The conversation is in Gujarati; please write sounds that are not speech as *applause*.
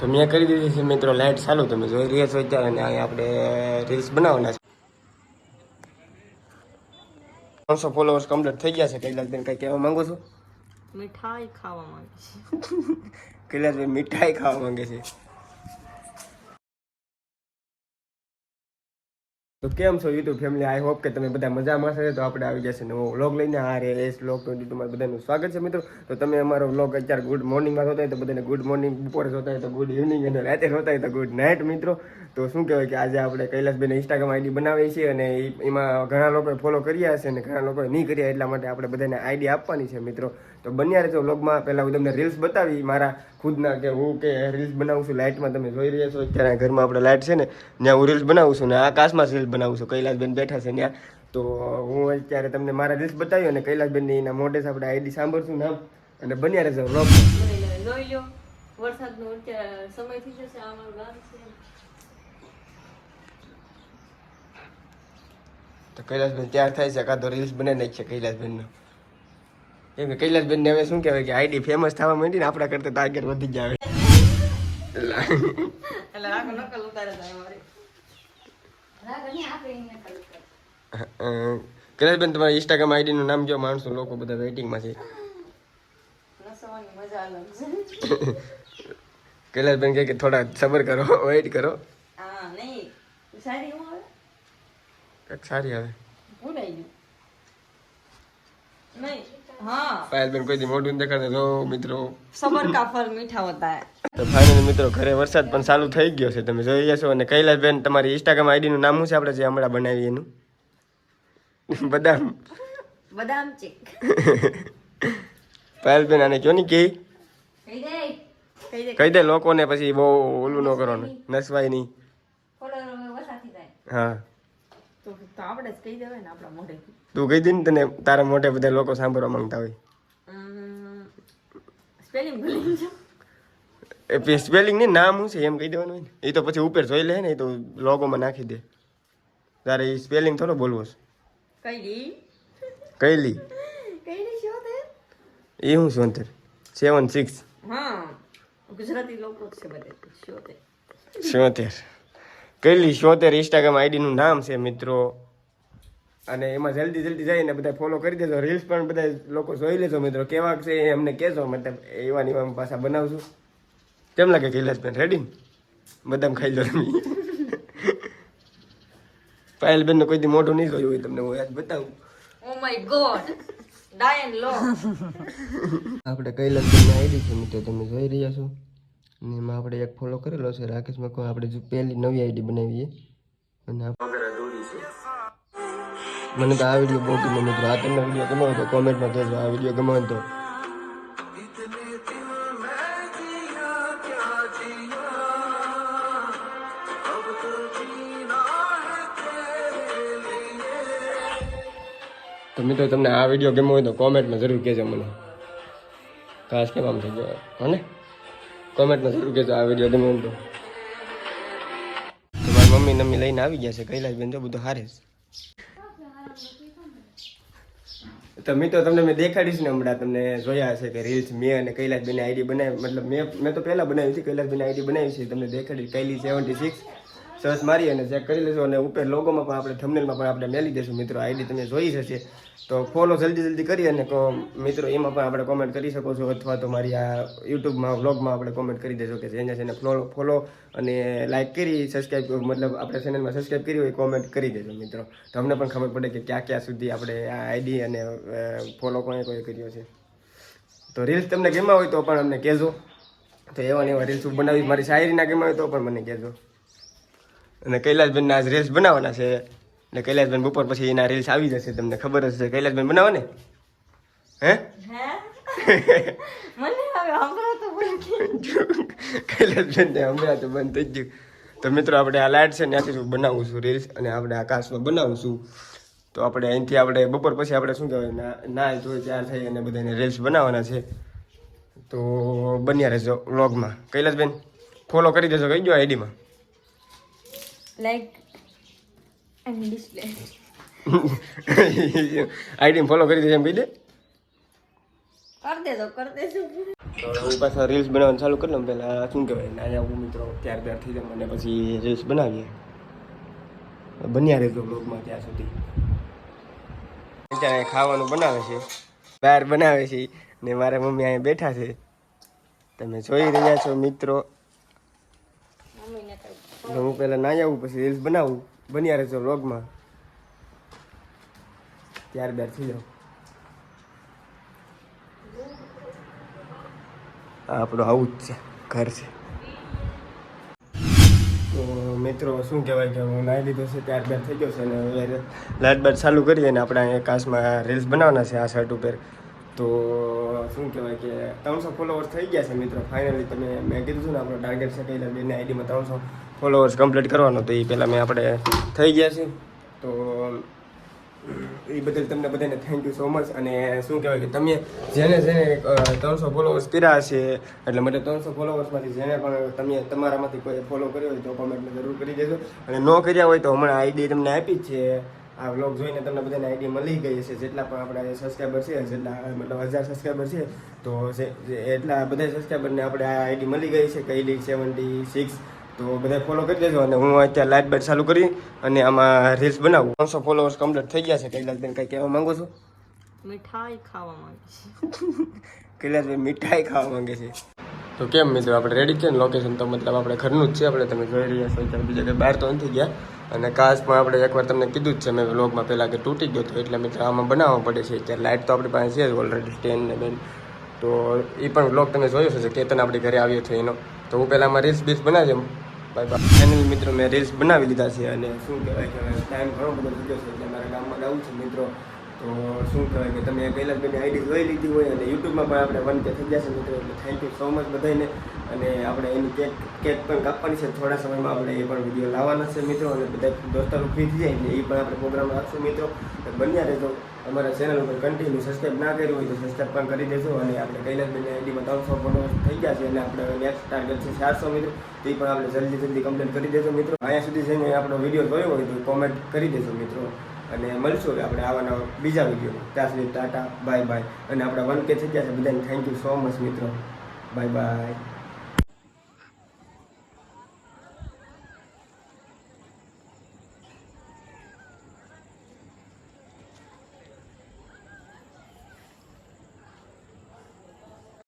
તો મેં કરી દીધી છે મિત્રો લાઇટ ચાલુ. તમે જોઈ રહ્યા છો અત્યારે અને અહીંયા આપણે રીલ્સ બનાવવાના છે. ત્રણસો ફોલોવર્સ કમ્પ્લીટ થઈ ગયા છે. કૈલાસબેન કંઈ કહેવા માંગુ છું? મીઠાઈ ખાવા માંગે છે. *laughs* કૈલાસભાઈ મીઠાઈ ખાવા માંગે છે. તો કેમ છો યુટ્યુબ ફેમિલી આઈ હોપ કે તમે બધા મજામાં છે. તો આપણે આવી જશે નવો વ્લોગ લઈને. આ રે એસ વ્લોગ ટ્વેન્ટી ટુમાં બધાનું સ્વાગત છે મિત્રો. તો તમે અમારો વ્લોગ અત્યારે ગુડ મોર્નિંગમાં જોતા હોય તો બધાને ગુડ મોર્નિંગ બપોરે જોતા હોય તો ગુડ ઇવનિંગ અને રાતે જોતા હોય તો ગુડ નાઇટ મિત્રો. તો શું કહેવાય કે આજે આપણે કૈલાસબેન ઇન્સ્ટાગ્રામ આઈડી બનાવીએ છીએ અને એમાં ઘણા લોકોએ ફોલો કર્યા હશે અને ઘણા લોકોએ નહીં કર્યા એટલા માટે આપણે બધાને આઈડી આપવાની છે મિત્રો. તો બન્યા રહેજો વ્લોગમાં પહેલાં હું તમને રીલ્સ બતાવી મારા ખુદના કે હું કે રીલ્સ બનાવું છું લાઇટમાં તમે જોઈ રહ્યા છો. અત્યારે ઘરમાં આપણે લાઇટ છે ને ત્યાં હું રીલ્સ બનાવું છું ને આકાશમાં રીલ્સ બનાવું છું. કૈલાસબેન બેઠા છે ત્યાં. તો હું અત્યારે તમને મારા રીલ્સ બતાવ્યો અને કૈલાસબેનની એના મોઢે આપણે આઈડી સાંભળશું નામ અને બન્યા રહેજો વ્લોગ વરસાદનો સમય થઈ જશે અમારું ગામ છે. તો કૈલાસબેન તૈયાર થાય છે કાં તો રીલ્સ બનાવી નાખશે કૈલાસબેનનો. કેમ કે કૈલાસબેનને હવે શું કહેવાય કે આઈડી ફેમસ થવા માંડી ને આપણા કરતા ટાર્ગેટ વધી જાય કૈલાસબેન તમારી ઇન્સ્ટાગ્રામ આઈડીનું નામ જો માણસો લોકો બધા વેઇટિંગમાં છે. નસવાની મજા છે. કૈલાસબેન કહે કે થોડા સબર કરો વેઇટ કરો. સારી આવે કંઈક સારી આવે. ભૂલાઈ ગયું. નહીં. હા. પાયલબેન કોઈ દી મોઢું નથી દેખાડતા જો મિત્રો. સબર કા ફલ મીઠા હોતા હે. તો ફાઇનલી મિત્રો ઘરે વરસાદ પણ ચાલુ થઈ ગયો છે. તમે જોઈ જશો અને કૈલાસબેન તમારી ઇન્સ્ટાગ્રામ આઈડીનું નામ શું છે આપણે જે હમણાં બનાવી એનું? બદામ. બદામ ચીક. *laughs* પાયલબેન આને કયો ની કે? કહી દે. કહી દે. લોકોને પછી બહુ ઓલું ન કરો નસવાય નહીં. હા. તો તો આપણે જ કહી દેવાય ને આપણા મોઢેથી. તું કહી દે ને તને તારા મોટે બધા લોકો સાંભળવા માંગતા હોય. સ્પેલિંગ એ સ્પેલિંગ નહીં નામ શું છે એમ કહી દેવાનું હોય ને. એ તો પછી ઉપર જોઈ લે ને એ તો લોગોમાં નાખી દે. તારે એ સ્પેલિંગ થોડો બોલવો છે. કઈ લી કૈલી કઈ દી શું અંતર સેવન સિક્સ. હા ગુજરાતી લોકો છે બધે શું તે શોતેર કૈલી શોતેર ઇન્સ્ટાગ્રામ આઈડીનું નામ છે મિત્રો. અને એમાં જલ્દી જલ્દી જઈને બધા ફોલો કરી દેજો. રીલ્સ પણ બધા લોકો જોઈ લેજો મિત્રો. કેવા છે એ અમને કહેજો. મતલબ એવા ને એવા પાછા બનાવશું. કેમ લાગે કૈલાસબેન રેડી બદામ ખાઈ લો તમે. પાયલબેનનું કોઈ દી મોઢું નહીં જોયું હોય તમને હું યાદ બતાવું. ઓ માય ગોડ ડાયન લો આપણે કૈલાસબેનની આઈડી છે મિત્રો તમે જોઈ રહ્યા છો. અને એમાં આપણે એક ફોલો કરેલો છે રાકેશ મકો આપણે જો પહેલી નવી આઈડી બનાવીએ. અને મને તો આ વીડિયો બહુ ગમે. મિત્રો, આ તમને વીડિયો ગમે તો કોમેન્ટમાં કહેજો. આ વીડિયો ગમે તો. તો મિત્રો, તમને આ વીડિયો ગમ્યો હોય તો કોમેન્ટમાં જરૂર કહેજો મને. ખાસ કેમ આમ થઈ ગયો? હને? કોમેન્ટમાં જરૂર કહેજો આ વીડિયો ગમ્યો તો. તો મારી મમ્મી નમ્મી લઈને આવી ગયા છે. કૈલાસબેન જો બધું હારે તો મિત્રો તમને મેં દેખાડીશ ને હમણાં તમને જોયા હશે કે રીલ્સ મેં અને કૈલાસબેન આઈડી બનાવી મતલબ મેં મેં તો પહેલાં બનાવી હતી, કૈલાસબેન આઈડી બનાવી છે, તમને દેખાડી કૈલી સેવન્ટી સિક્સ સર્ચ મારી અને ચેક કરી લેજો. અને ઉપર લોગોમાં પણ આપણે થંબનેલમાં પણ આપણે મેલી દઈશું. મિત્રો આઈડી તમે જોઈ હશે. તો ફોલો જલ્દી જલ્દી કરી અને મિત્રો, એમાં પણ આપણે કોમેન્ટ કરી શકો છો. અથવા તો મારી આ યુટ્યુબમાં વ્લોગમાં આપણે કોમેન્ટ કરી દેજો કે જેને જેને ફોલો ફોલો અને લાઇક કરી સબસ્ક્રાઈબ મતલબ આપણે ચેનલમાં સબસ્ક્રાઈબ કરી હોય કોમેન્ટ કરી દેજો, મિત્રો. તો અમને પણ ખબર પડે કે ક્યાં ક્યાં સુધી આપણે આ આઈડી અને ફોલો કોને કોઈ કર્યો છે. તો રીલ્સ તમને ગમ્યા હોય તો પણ અમને કહેજો. તો એવા ને એવા રીલ્સ બનાવી મારી શાયરીના ગમ્યા હોય તો પણ મને કહેજો. અને કૈલાસબેનના આજ રીલ્સ બનાવવાના છે. ને કૈલાસબેન બપોર પછી એના રીલ્સ આવી જશે તમને ખબર જ છે કૈલાસબેન બનાવો ને હે? કૈલાસબેન ને હમણાં તો બંધ થઈ ગયું. તો મિત્રો આપણે આ લાઇટ છે ત્યાંથી હું બનાવું છું રીલ્સ અને આપણે આકાશમાં બનાવું છું. તો આપણે અહીંથી આપણે બપોર પછી આપણે શું કહેવાય ના ના ધોઈ તૈયાર થઈ અને બધાને રીલ્સ બનાવવાના છે. તો બન્યા રહેજો વ્લોગમાં કૈલાસબેન ફોલો કરી દેજો કહી ગયો આઈડીમાં like and display ID follow કરી દેજો એમ કહી દે. કર દેજો કર દેજો. તો હું પાછા રીલ્સ બનાવવાનું ચાલુ કરી લઉં પહેલાં. શું કહેવાય? ના હું મિત્રો. ત્યાર ત્યાર થઈ જાય મને પછી રીલ્સ બનાવીએ. બન્યા રહેજો બ્લોગમાં ત્યાં સુધી. ત્યાં ખાવાનું બનાવે છે. બહાર બનાવે છે. ને મારા મમ્મી અહીંયા બેઠા છે. તમે જોઈ રહ્યા છો મિત્રો. તો હું પહેલાં ના આવું, પછી રીલ્સ બનાવું. બન્યા રહેજો બ્લોગમાં ત્યારબાદ થઈ જાઉં આપણું આવું જ છે, ઘર છે. તો મિત્રો, શું કહેવાય કે હું નાહી લીધો છે, ત્યારબાદ થઈ ગયો છે અને હવે લાઇટ બાટ ચાલુ કરીએ અને આપણે અહીંયા કાશમાં રીલ્સ બનાવવાના છે આ શર્ટ ઉપર. તો શું કહેવાય કે ત્રણસો ફોલોવર્સ થઈ ગયા છે મિત્રો ફાઇનલી તમે મેં કીધું છું ને, આપણો ટાર્ગેટ છે કે બેને આઈડીમાં ત્રણસો ફોલોવર્સ કમ્પ્લીટ કરવાનો તો એ પહેલાં મેં આપણે થઈ ગયા છે તો એ બદલ તમને બધાને થેન્ક યુ સો મચ અને શું કહેવાય કે તમે જેને જેને ત્રણસો ફોલોવર્સ કર્યા છે, એટલે મતલબ ત્રણસો ફોલોવર્સમાંથી જેને પણ તમે તમારામાંથી કોઈ ફોલો કર્યો હોય તો કોમેન્ટમાં જરૂર કરી દેજો. અને ન કર્યા હોય તો હમણાં આઈડી તમને આપી જ છે. આ વ્લોગ જોઈને તમને બધાને આઈડી મળી ગઈ છે જેટલા પણ આપણા સબસ્ક્રાઈબર છે, જેટલા, મતલબ હજાર સબસ્ક્રાઈબર છે, તો એટલા બધા સબસ્ક્રાઈબરને આપણે આ આઈડી મળી ગઈ છે. કઈલી સેવન્ટી સિક્સ તો બધા ફોલો કરી દેજો અને હું અત્યારે લાઇટ બાઇટ ચાલુ કરી અને આમાં રીલ્સ બનાવું. ત્રણસો ફોલોવર્સ કમ્પ્લીટ થઈ ગયા છે. કૈલાસબેન કંઈ કહેવા માંગો છો? મીઠાઈ ખાવા માંગે કૈલાસભાઈ મીઠાઈ ખાવા માંગે છે. તો કેમ મિત્રો આપણે રેડી છે ને લોકેશન તો મતલબ આપણે ઘરનું જ છે. આપણે તમે જોઈ રહ્યા છો અત્યારે બીજા કંઈ બહાર તો નથી ગયા. અને કાચ પણ આપણે એકવાર તમને કીધું જ છે મેં વ્લોગમાં પહેલાં કે તૂટી ગયો હતો એટલે મિત્રો આમાં બનાવવા પડે છે. અત્યારે લાઇટ તો આપણી પાસે છે જ ઓલરેડી સ્ટેન્ડ ને બેન. તો એ પણ વ્લોગ તમે જોયો હશે કેતન આપણી ઘરે આવ્યો છે એનો. તો હું પહેલાં આમાં રીલ્સ બીલ્સ બનાવજે બાય બાય. ફાઇનલ મિત્રો, મેં રીલ્સ બનાવી લીધા છે અને શું કહેવાય કે ટાઈમ ઘણો બધો થઈ ગયો છે. એટલે મારા ગામમાં જવું છે, મિત્રો. તો શું કહેવાય કે તમે કૈલાસભાઈની આઈડી જોઈ લીધી હોય અને યુટ્યુબમાં પણ આપણે વન કે થઈ ગયા છે મિત્રો, એટલે થેન્ક યુ સો મચ બધાને અને આપણે એની કેક કેક પણ કાપવાની છે, થોડા સમયમાં આપણે એ પણ વીડિયો લાવવાના છે મિત્રો, અને બધા દોસ્તારો ફ્રી થઈ જાય એટલે એ પણ આપણે પ્રોગ્રામ રાખશું મિત્રો. બન્યા રહેજો. અમારા ચેનલ ઉપર કન્ટિન્યુ સબસ્ક્રાઈબ ના કર્યું હોય તો સબસ્ક્રાઈબ પણ કરી દેજો અને આપણે કૈલાસભાઈની આઈડીમાં ત્રણસો ફોલોઅર્સ થઈ ગયા છે અને આપણે નેક્સ્ટ ટાર્ગેટ છે ચારસો મિત્રો. તે પણ આપણે જલ્દી જલ્દી કમ્પ્લીટ કરી દેજો મિત્રો. અહીંયા સુધી જઈને આપણો વીડિયો જોયો હોય તો કોમેન્ટ કરી દેજો મિત્રો. અને મળશું હવે આપણે આવાના બીજા વિડીયોમાં. ત્યાં સુધી ટાટા, બાય બાય. અને આપણા વન કે થઈ ગયા છે બધાને થેન્ક યુ સો મચ મિત્રો. Bye bye.